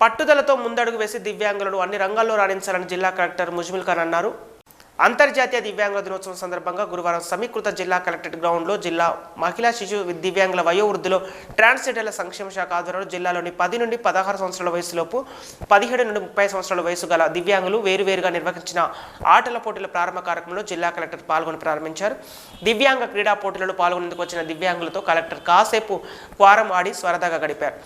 పట్టుదలతో ముందడుగు వేసి దివ్యాంగులను అన్ని రంగాల్లో రాణించాలని జిల్లా కలెక్టర్ ముజ్మిల్ ఖాన్ అన్నారు. అంతర్జాతీయ దివ్యాంగుల దినోత్సవం సందర్భంగా గురువారం సమీకృత జిల్లా కలెక్టరేట్ గ్రౌండ్లో జిల్లా మహిళా శిశు దివ్యాంగుల వయోవృద్ధిలో ట్రాన్స్జెండర్ల సంక్షేమ శాఖ ఆధ్వర్యంలో జిల్లాలోని పది నుండి పదహారు సంవత్సరాల వయసులోపు పదిహేడు నుండి ముప్పై సంవత్సరాల వయసు గల దివ్యాంగులు వేరువేరుగా నిర్వహించిన ఆటల పోటీల ప్రారంభ కార్యక్రమంలో జిల్లా కలెక్టర్ పాల్గొని ప్రారంభించారు. దివ్యాంగ క్రీడా పోటీలలో పాల్గొనేందుకు వచ్చిన దివ్యాంగులతో కలెక్టర్ కాసేపు క్వారం ఆడి స్వరదాగా గడిపారు.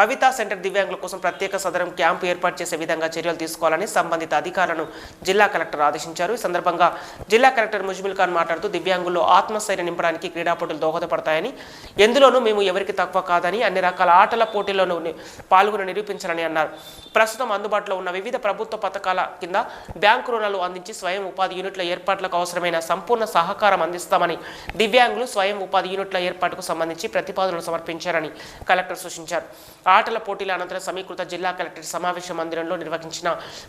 భవితా సెంటర్ దివ్యాంగుల కోసం ప్రత్యేక సదరం క్యాంపు ఏర్పాటు చేసే విధంగా చర్యలు తీసుకోవాలని సంబంధిత అధికారులను జిల్లా కలెక్టర్ ఆదేశించారు. ఈ సందర్భంగా జిల్లా కలెక్టర్ ముజ్మిల్ ఖాన్ మాట్లాడుతూ దివ్యాంగుల్లో ఆత్మస్థైర్యం నింపడానికి క్రీడా పోటీలు దోహదపడతాయని ఎందులోనూ మేము ఎవరికి తక్కువ కాదని అన్ని రకాల ఆటల పోటీల్లోనూ పాల్గొని నిరూపించాలని అన్నారు. ప్రస్తుతం అందుబాటులో ఉన్న వివిధ ప్రభుత్వ పథకాల కింద బ్యాంకు రుణాలు అందించి స్వయం ఉపాధి యూనిట్ల ఏర్పాట్లకు అవసరమైన సంపూర్ణ సహకారం అందిస్తామని దివ్యాంగులు స్వయం ఉపాధి యూనిట్ల ఏర్పాటుకు సంబంధించి ప్రతిపాదనలు సమర్పించారని కలెక్టర్ సూచించారు. ఆటల పోటీల అనంతరం సమీకృత జిల్లా కలెక్టర్ సమావేశ మందిరంలో నిర్వహించిన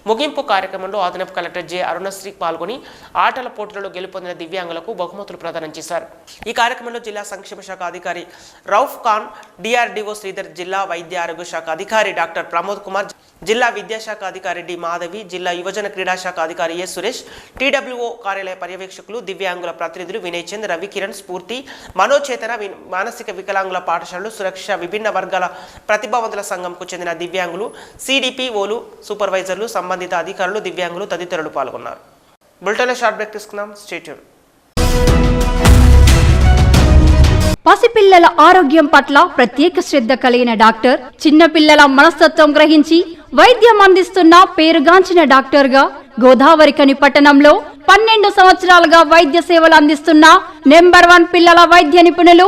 ముగింపు కార్యక్రమంలో అదనపు కలెక్టర్ జె అరుణశ్రీ పాల్గొని ఆటల పోటీలలో గెలుపొందిన దివ్యాంగులకు బహుమతులు ప్రదానం చేశారు. ఈ కార్యక్రమంలో జిల్లా సంక్షేమ శాఖ అధికారి రౌఫ్ ఖాన్ డిఆర్డిఓ శ్రీధర్ జిల్లా వైద్య ఆరోగ్య శాఖ అధికారి డాక్టర్ ప్రమోద్ కుమార్ జిల్లా విద్యాశాఖ అధికారి డి. మాధవి జిల్లా యువజన క్రీడా శాఖ అధికారి ఎస్ సురేష్ టీడబ్ల్యూఓ కార్యాలయ పర్యవేక్షకులు దివ్యాంగుల ప్రతినిధులు వినయ్ చంద్ రవికిరణ్ స్ఫూర్తి మనోచేతన మానసిక వికలాంగుల పాఠశాలలు సురక్ష విభిన్న వర్గాల ప్రతిభావంతుల సంఘంకు చెందిన దివ్యాంగులు సిడిపిఓలు సూపర్వైజర్లు సంబంధిత అధికారులు దివ్యాంగులు తదితరులు పాల్గొన్నారు. బులెటిన్లో షార్ట్ బ్రేక్ పసిపిల్లల ఆరోగ్యం పట్ల ప్రత్యేక శ్రద్ధ కలిగిన డాక్టర్ చిన్నపిల్లల మనస్తత్వం గ్రహించి వైద్యం అందిస్తున్న పేరుగాంచిన డాక్టర్గా గోదావరికని పట్టణంలో పన్నెండు సంవత్సరాలుగా వైద్య సేవలు అందిస్తున్న నెంబర్ వన్ పిల్లల వైద్య నిపుణులు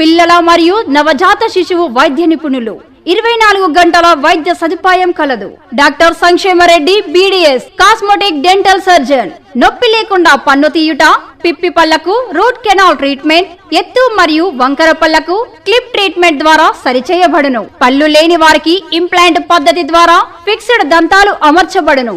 పిల్లల మరియు నవజాత శిశువు వైద్య నిపుణులు. ఇరవై నాలుగు గంటల వైద్య సదుపాయం కలదు. Doctor Sankshemareddy BDS cosmetic dental surgeon. నొప్పి లేకుండా పన్ను తీయుట పిప్పి పళ్ళకు రూట్ కెనాల్ ట్రీట్మెంట్ ఎత్తు మరియు వంకర పళ్ళకు క్లిప్ ట్రీట్మెంట్ ద్వారా సరిచేయబడును. పళ్ళు లేని వారికి ఇంప్లాంట్ పద్ధతి ద్వారా ఫిక్స్డ్ దంతాలు అమర్చబడును.